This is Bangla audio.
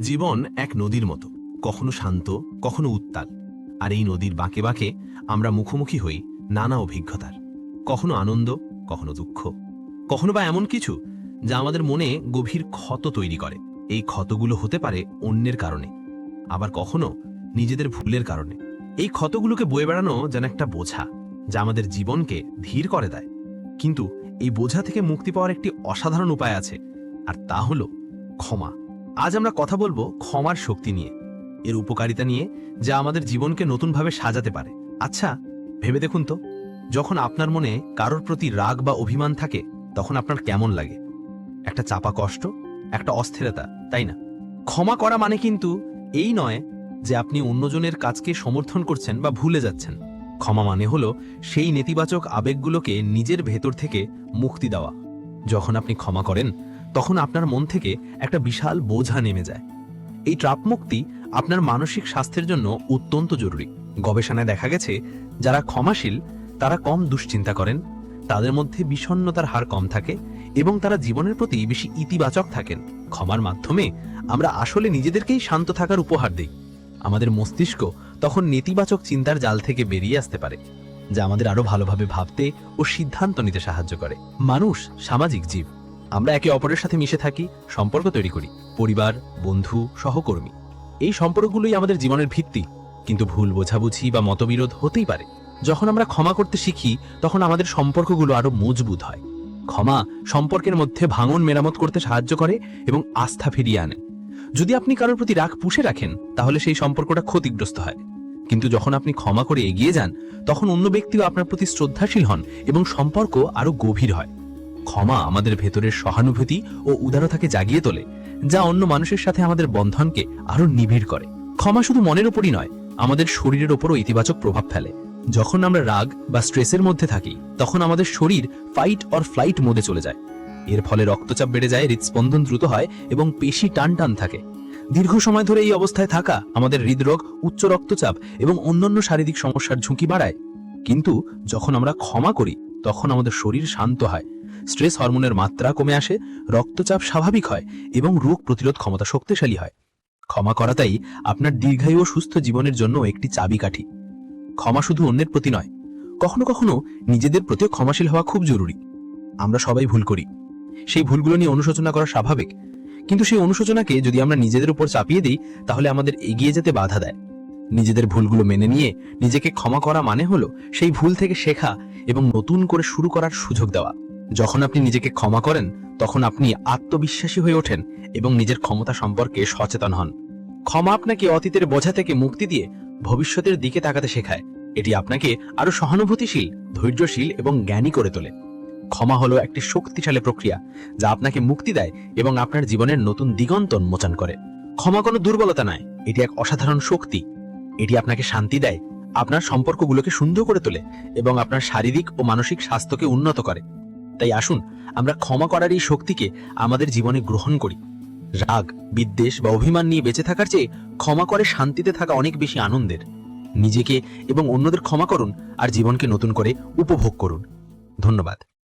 জীবন এক নদীর মতো, কখনো শান্ত, কখনো উত্তাল। আর এই নদীর বাঁকে বাঁকে আমরা মুখোমুখি হই নানা অভিজ্ঞতার, কখনো আনন্দ, কখনো দুঃখ, কখনো বা এমন কিছু যা আমাদের মনে গভীর ক্ষত তৈরি করে। এই ক্ষতগুলো হতে পারে অন্যের কারণে, আবার কখনো নিজেদের ভুলের কারণে। এই ক্ষতগুলোকে বয়ে বেড়ানো যেন একটা বোঝা যা আমাদের জীবনকে ধীর করে দেয়। কিন্তু এই বোঝা থেকে মুক্তি পাওয়ার একটি অসাধারণ উপায় আছে, আর তা হলো ক্ষমা। আজ আমরা কথা বলব ক্ষমার শক্তি নিয়ে, এর উপকারিতা নিয়ে, যা আমাদের জীবনকে নতুনভাবে সাজাতে পারে। আচ্ছা ভেবে দেখুন তো, যখন আপনার মনে কারোর প্রতি রাগ বা অভিমান থাকে, তখন আপনার কেমন লাগে? একটা চাপা কষ্ট, একটা অস্থিরতা, তাই না? ক্ষমা করা মানে কিন্তু এই নয় যে আপনি অন্যজনের কাজকে সমর্থন করছেন বা ভুলে যাচ্ছেন। ক্ষমা মানে হলো সেই নেতিবাচক আবেগগুলোকে নিজের ভেতর থেকে মুক্তি দেওয়া। যখন আপনি ক্ষমা করেন তখন আপনার মন থেকে একটা বিশাল বোঝা নেমে যায়। এই ট্রাপ মুক্তি আপনার মানসিক স্বাস্থ্যের জন্য অত্যন্ত জরুরি। গবেষণায় দেখা গেছে, যারা ক্ষমাশীল, তারা কম দুশ্চিন্তা করেন, তাদের মধ্যে বিষণ্ণতার হার কম থাকে এবং তারা জীবনের প্রতি বেশি ইতিবাচক থাকেন। ক্ষমার মাধ্যমে আমরা আসলে নিজেদেরকেই শান্ত থাকার উপহার দিই। আমাদের মস্তিষ্ক তখন নেতিবাচক চিন্তার জাল থেকে বেরিয়ে আসতে পারে, যা আমাদের আরও ভালোভাবে ভাবতে ও সিদ্ধান্ত নিতে সাহায্য করে। মানুষ সামাজিক জীব। আমরা একে অপরের সাথে মিশে থাকি, সম্পর্ক তৈরি করি, পরিবার, বন্ধু, সহকর্মী। এই সম্পর্কগুলোই আমাদের জীবনের ভিত্তি। কিন্তু ভুল বোঝাবুঝি বা মতবিরোধ হতেই পারে। যখন আমরা ক্ষমা করতে শিখি, তখন আমাদের সম্পর্কগুলো আরও মজবুত হয়। ক্ষমা সম্পর্কের মধ্যে ভাঙন মেরামত করতে সাহায্য করে এবং আস্থা ফিরিয়ে আনে। যদি আপনি কারোর প্রতি রাগ পুষে রাখেন, তাহলে সেই সম্পর্কটা ক্ষতিগ্রস্ত হয়। কিন্তু যখন আপনি ক্ষমা করে এগিয়ে যান, তখন অন্য ব্যক্তিও আপনার প্রতি শ্রদ্ধাশীল হন এবং সম্পর্ক আরও গভীর হয়। ক্ষমা আমাদের ভেতরের সহানুভূতি ও উদারতাকে জাগিয়ে তোলে, যা অন্য মানুষের সাথে আমাদের বন্ধনকে আরও নিবিড় করে। ক্ষমা শুধু মনের ওপরই নয়, আমাদের শরীরের ওপরও ইতিবাচক প্রভাব ফেলে। যখন আমরা রাগ বা স্ট্রেসের মধ্যে থাকি, তখন আমাদের শরীর ফাইট অর ফ্লাইট মোডে চলে যায়। এর ফলে রক্তচাপ বেড়ে যায়, হৃদস্পন্দন দ্রুত হয় এবং পেশি টান টান থাকে। দীর্ঘ সময় ধরে এই অবস্থায় থাকা আমাদের হৃদরোগ, উচ্চ রক্তচাপ এবং অন্যান্য শারীরিক সমস্যার ঝুঁকি বাড়ায়। কিন্তু যখন আমরা ক্ষমা করি তখন আমাদের শরীর শান্ত হয়। স্ট্রেস হরমোনের মাত্রা কমে আসে, রক্তচাপ স্বাভাবিক হয় এবং রোগ প্রতিরোধ ক্ষমতা শক্তিশালী হয়। ক্ষমা করাটাই আপনার দীর্ঘায়ু ও সুস্থ জীবনের জন্য একটি চাবিকাঠি। ক্ষমা শুধু অন্যের প্রতি নয়, কখনো কখনো নিজেদের প্রতিও ক্ষমাশীল হওয়া খুব জরুরি। আমরা সবাই ভুল করি। সেই ভুলগুলো নিয়ে অনুশোচনা করা স্বাভাবিক। কিন্তু সেই অনুশোচনাকে যদি আমরা নিজেদের উপর চাপিয়ে দিই, তাহলে আমাদের এগিয়ে যেতে বাধা দেয়। নিজেদের ভুলগুলো মেনে নিয়ে নিজেকে ক্ষমা করা মানে হলো সেই ভুল থেকে শেখা এবং নতুন করে শুরু করার সুযোগ দেওয়া। যখন আপনি নিজেকে ক্ষমা করেন, তখন আপনি আত্মবিশ্বাসী হয়ে ওঠেন এবং নিজের ক্ষমতা সম্পর্কে সচেতন হন। ক্ষমা আপনাকে অতীতের বোঝা থেকে মুক্তি দিয়ে ভবিষ্যতের দিকে তাকাতে শেখায়। এটি আপনাকে আরও সহানুভূতিশীল, ধৈর্যশীল এবং জ্ঞানী করে তোলে। ক্ষমা হলো একটি শক্তিশালী প্রক্রিয়া যা আপনাকে মুক্তি দেয় এবং আপনার জীবনের নতুন দিগন্ত উন্মোচন করে। ক্ষমা কোনো দুর্বলতা নয়, এটি এক অসাধারণ শক্তি। এটি আপনাকে শান্তি দেয় আপনার সম্পর্কগুলোকে সুন্দর করে তোলে এবং আপনার শারীরিক ও মানসিক স্বাস্থ্যকে উন্নত করে। তাই আসুন, আমরা ক্ষমা করার এই শক্তিকে আমাদের জীবনে গ্রহণ করি। রাগ, বিদ্বেষ বা অভিমান নিয়ে বেঁচে থাকার চেয়ে ক্ষমা করে শান্তিতে থাকা অনেক বেশি আনন্দের। নিজেকে এবং অন্যদের ক্ষমা করুন আর জীবনকে নতুন করে উপভোগ করুন। ধন্যবাদ।